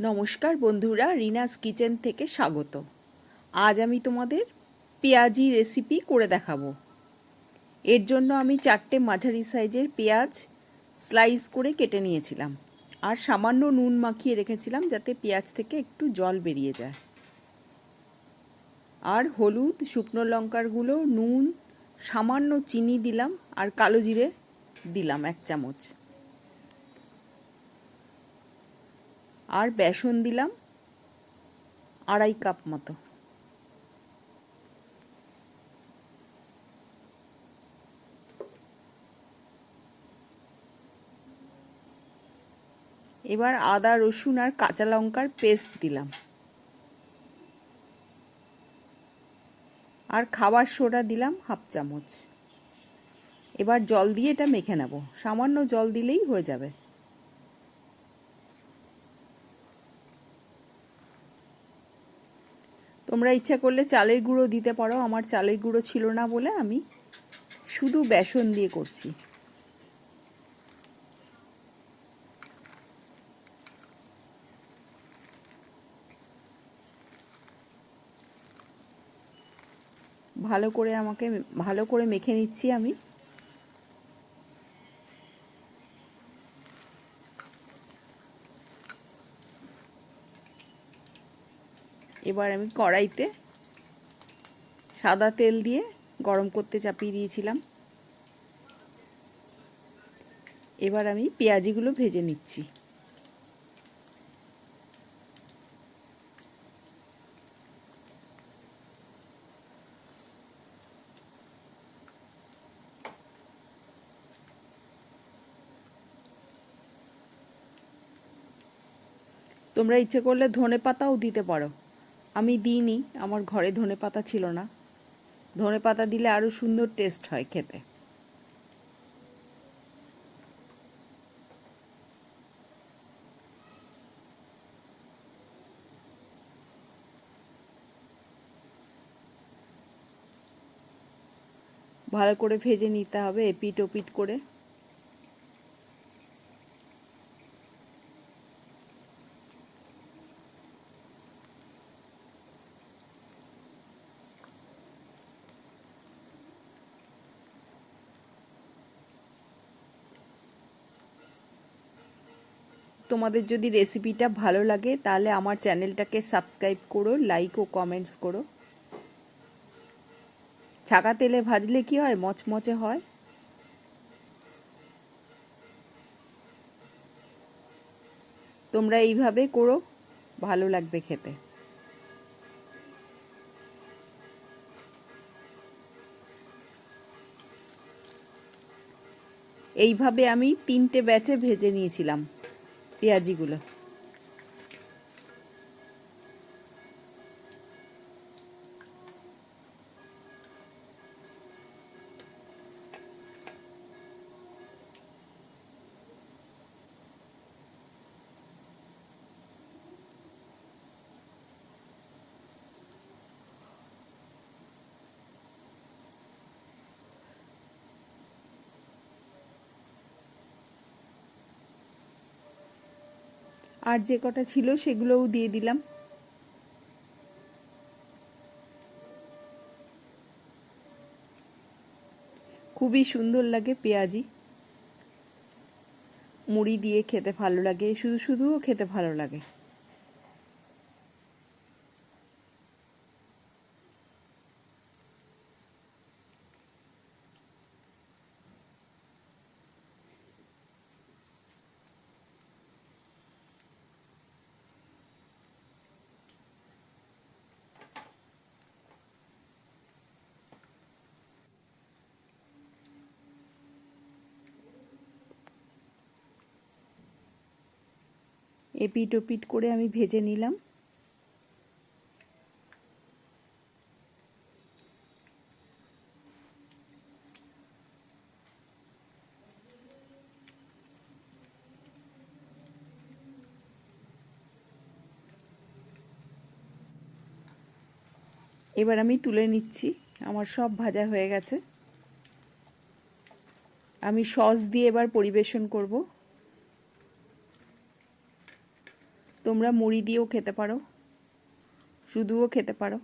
নমস্কার বন্ধুরা, রিনাস কিচেন থেকে স্বাগত। আজ আমি তোমাদের পেঁয়াজি রেসিপি করে দেখাবো। এর জন্য আমি চারটে মাঝারি সাইজের পেঁয়াজ স্লাইস করে কেটে নিয়েছিলাম। আর সামান্য নুন মাখিয়ে রেখেছিলাম যাতে পেঁয়াজ থেকে একটু জল বেরিয়ে যায়। আর হলুদ, শুকনো লঙ্কার গুঁড়ো, নুন, সামান্য চিনি দিলাম আর কালো জিরে দিলাম এক চামচ। আর বেসন দিলাম আড়াই কাপ মতো। এবার আদা, রসুন আর কাঁচা লঙ্কার পেস্ট দিলাম। আর খাবার সোডা দিলাম হাফ চামচ। এবার জল দিয়ে এটা মেখে নেব। সামান্য জল দিলেই হয়ে যাবে। তোমরা ইচ্ছা করলে চালের গুঁড়ো দিতে পারো, আমার চালের গুঁড়ো ছিল না বলে আমি শুধু বেসন দিয়ে করছি। ভালো করে আমাকে, ভালো করে মেখে নিচ্ছি আমি। এবার আমি কড়াইতে সাদা তেল দিয়ে গরম করতে চাপিয়ে দিয়েছিলাম। এবার আমি পেঁয়াজিগুলো ভেজে নিচ্ছি। তোমরা ইচ্ছে করলে ধনে পাতাও দিতে পারো। আমি দিইনি, আমার ঘরে ধনে পাতা ছিল না। ধনে পাতা দিলে আরও সুন্দর টেস্ট হয় খেতে। ভালো করে ভেজে নিতে হবে, এপিট ওপিট করে। তোমাদের যদি রেসিপিটা ভালো লাগে, তাহলে আমার চ্যানেলটাকে সাবস্ক্রাইব করো লাইক ও কমেন্টস করো। ছাকা তেলে ভাজলে কি হয়? মচমচে হয়। তোমরা এইভাবে করো, ভালো লাগবে খেতে। এইভাবে আমি তিনটে ব্যাচে ভেজে নিয়েছিলাম। পেঁয়াজিগুলো। আর যে কটা ছিল সেগুলোও দিয়ে দিলাম। খুবই সুন্দর লাগে পেঁয়াজি। মুড়ি দিয়ে খেতে ভালো লাগে, শুধু শুধুও খেতে ভালো লাগে। এপিট ওপিট করে আমি ভেজে নিলাম। এবার আমি তুলে নিচ্ছি, আমার সব ভাজা হয়ে গেছে। আমি সস দিয়ে এবার পরিবেশন করব। তোমরা মুড়ি দিয়েও খেতে পারো শুধুও খেতে পারো।